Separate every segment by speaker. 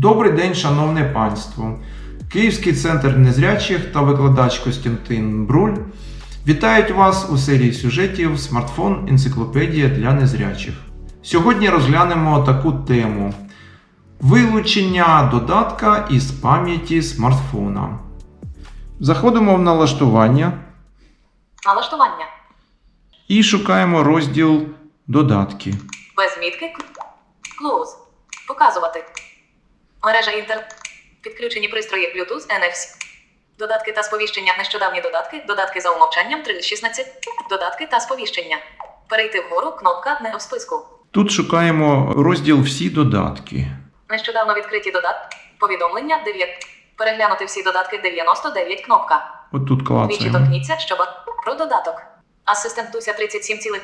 Speaker 1: Добрий день, шановне панство! Київський центр незрячих та викладач Костянтин Бруль вітають вас у серії сюжетів Смартфон Енциклопедія для незрячих. Сьогодні розглянемо таку тему: вилучення додатка із пам'яті смартфона. Заходимо в налаштування
Speaker 2: Налаштування.
Speaker 1: і шукаємо розділ Додатки.
Speaker 2: Без мітки. Close. Показувати. Мережа інтернет. Підключені пристрої Bluetooth NFC. Додатки та сповіщення. Нещодавні додатки. Додатки за умовчанням 3.16. Додатки та сповіщення. Перейти вгору. Кнопка не у списку.
Speaker 1: Тут шукаємо розділ Всі додатки.
Speaker 2: Нещодавно відкриті додатки. Повідомлення 9. Переглянути всі додатки 99 кнопка.
Speaker 1: Отут
Speaker 2: Двічі
Speaker 1: клацаємо.
Speaker 2: торкніться, щоб про додаток. Асистент Дуся 37,2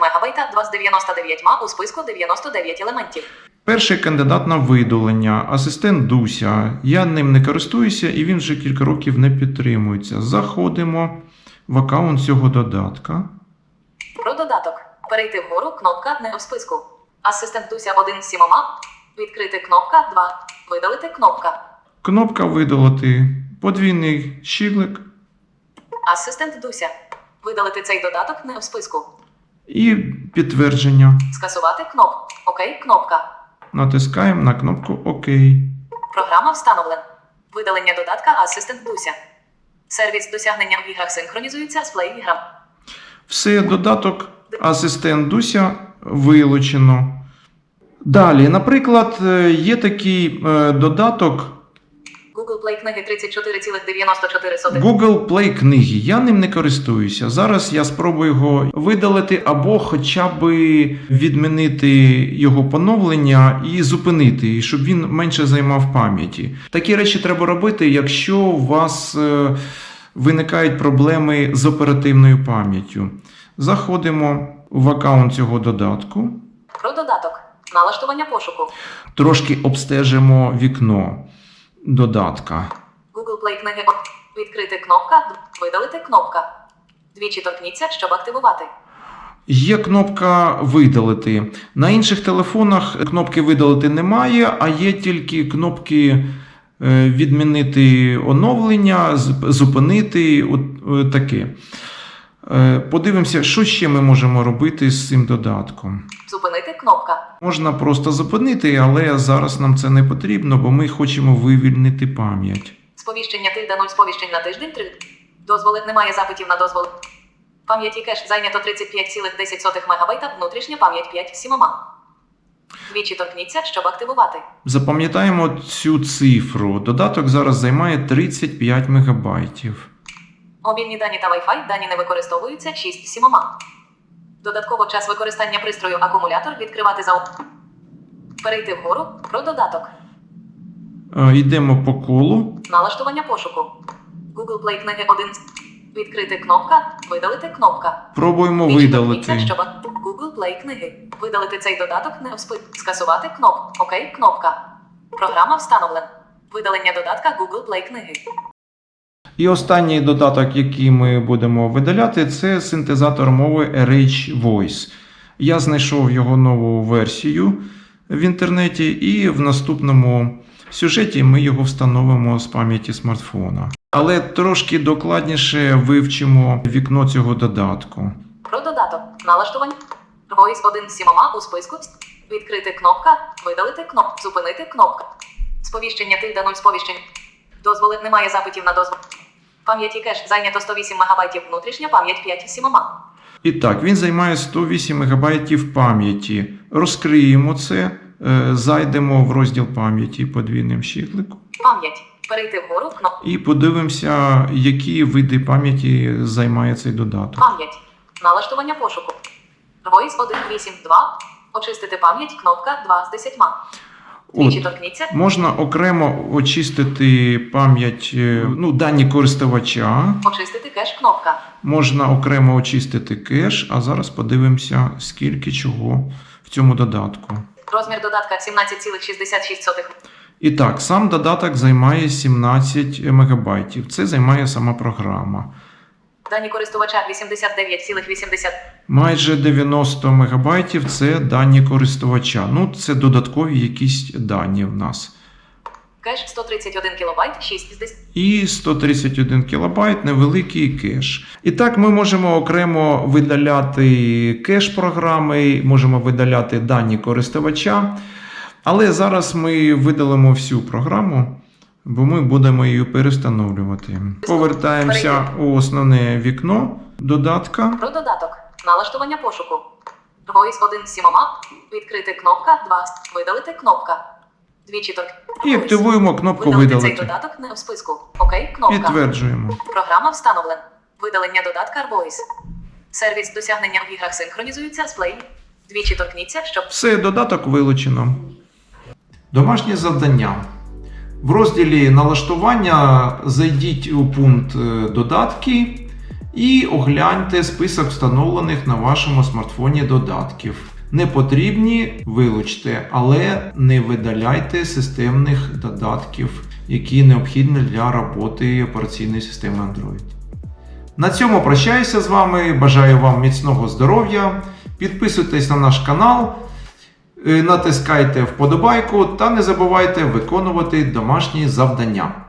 Speaker 2: МБ, 2 з 99 у списку 99 елементів.
Speaker 1: Перший кандидат на видалення, асистент Дуся. Я ним не користуюся і він вже кілька років не підтримується. Заходимо в аккаунт цього додатка.
Speaker 2: Про додаток. Перейти вгору кнопка не у списку. Асистент Дуся 1 з 7. Відкрити кнопка 2. Видалити кнопка.
Speaker 1: Кнопка видалити, подвійний щіглик
Speaker 2: Асистент Дуся. Видалити цей додаток не у списку.
Speaker 1: і підтвердження.
Speaker 2: Скасувати кнопку. Окей, кнопка.
Speaker 1: Натискаємо на кнопку ОК.
Speaker 2: Програма встановлена. Видалення додатка Асистент Дуся. Сервіс досягнення в іграх синхронізується з Play іграм.
Speaker 1: Все, додаток асистент Дуся вилучено. Далі, наприклад, е, є такий е, додаток
Speaker 2: Google Play книги 34,94.
Speaker 1: Google Play книги. Я ним не користуюся. Зараз я спробую його видалити або хоча б відмінити його поновлення і зупинити, щоб він менше займав пам'яті. Такі речі треба робити, якщо у вас е, виникають проблеми з оперативною пам'яттю. Заходимо в аккаунт цього додатку,
Speaker 2: Про додаток. Налаштування пошуку.
Speaker 1: трошки обстежимо вікно додатка.
Speaker 2: Google Play книги. Відкрити кнопка. Видалити кнопка. Двічі торкніться, щоб активувати.
Speaker 1: Є кнопка видалити. На інших телефонах кнопки видалити немає, а є тільки кнопки е, відмінити оновлення, зупинити. От е, таке. Е, Подивимося, що ще ми можемо робити з цим додатком.
Speaker 2: Зупинити кнопка.
Speaker 1: Можна просто зупинити, але зараз нам це не потрібно, бо ми хочемо вивільнити пам'ять.
Speaker 2: Сповіщення тильда 0 сповіщень на тиждень 3. Дозволи немає запитів на дозвол. Пам'яті кеш зайнято 35,10 МБ, внутрішня пам'ять 5 7. Двічі торкніться, щоб активувати.
Speaker 1: Запам'ятаємо цю цифру. Додаток зараз займає 35 мегабайтів.
Speaker 2: Мобільні дані та Wi-Fi дані не використовуються 6 7. Додатково час використання пристрою акумулятор відкривати за Перейти вгору про додаток.
Speaker 1: Е, Йдемо по колу.
Speaker 2: Налаштування пошуку. Google Play книги 1. Відкрити кнопка. Видалити кнопка.
Speaker 1: Пробуємо
Speaker 2: Двічі
Speaker 1: видалити.
Speaker 2: щоб Google Play книги. Видалити цей додаток не вспи. Скасувати кнопку. Окей, кнопка. Програма встановлена. Видалення додатка Google Play книги.
Speaker 1: І останній додаток, який ми будемо видаляти, це синтезатор мови RH Voice. Я знайшов його нову версію в інтернеті, і в наступному сюжеті ми його встановимо з пам'яті смартфона. Але трошки докладніше вивчимо вікно цього додатку.
Speaker 2: Про додаток. Налаштування. Voice 1 з 7 у списку. Відкрити кнопка. Видалити кнопку. Зупинити кнопка. Сповіщення тильда 0 сповіщень. Дозволи немає запитів на дозвол. Пам'яті кеш зайнято 108 МБ. Внутрішня пам'ять 5 7.
Speaker 1: І так, він займає 108 МБ пам'яті. Розкриємо це, е, зайдемо в розділ пам'яті подвійним щикликом.
Speaker 2: Пам'ять. Перейти вгору кнопку.
Speaker 1: І подивимося, які види пам'яті займає цей додаток.
Speaker 2: Пам'ять. Налаштування пошуку. Voice 1 8 2. Очистити пам'ять. Кнопка 2 з 10.
Speaker 1: От,
Speaker 2: торкніться.
Speaker 1: можна окремо очистити пам'ять, е, ну, дані користувача,
Speaker 2: Очистити кеш. Кнопка.
Speaker 1: можна окремо очистити кеш, а зараз подивимося, скільки чого в цьому додатку.
Speaker 2: Розмір додатка 17,66.
Speaker 1: І так, сам додаток займає 17 МБ. Це займає сама програма.
Speaker 2: Дані користувача 89,80.
Speaker 1: Майже 90 МБ це дані користувача. Ну, це додаткові якісь дані в нас.
Speaker 2: Кеш 131 кБ, 6 з 10.
Speaker 1: і 131 кБ невеликий кеш. І так ми можемо окремо видаляти кеш програми, можемо видаляти дані користувача. Але зараз ми видалимо всю програму, бо ми будемо її перестановлювати. Повертаємося у основне вікно додатка.
Speaker 2: Про додаток. Налаштування пошуку. Voice 1 з сімома. Відкрити кнопка 2. Видалити кнопка. Двічі ток.
Speaker 1: І активуємо кнопку
Speaker 2: Видалити цей додаток не в списку. Окей, кнопка.
Speaker 1: Підтверджуємо.
Speaker 2: Програма встановлена. Видалення додатка Voice. Сервіс досягнення в іграх синхронізується з Play. Двічі торкніться, щоб
Speaker 1: Все, додаток вилучено. Домашнє завдання. В розділі налаштування зайдіть у пункт е, додатки і огляньте список встановлених на вашому смартфоні додатків. Не потрібні вилучте, але не видаляйте системних додатків, які необхідні для роботи операційної системи Android. На цьому прощаюся з вами. Бажаю вам міцного здоров'я. Підписуйтесь на наш канал, натискайте вподобайку та не забувайте виконувати домашні завдання.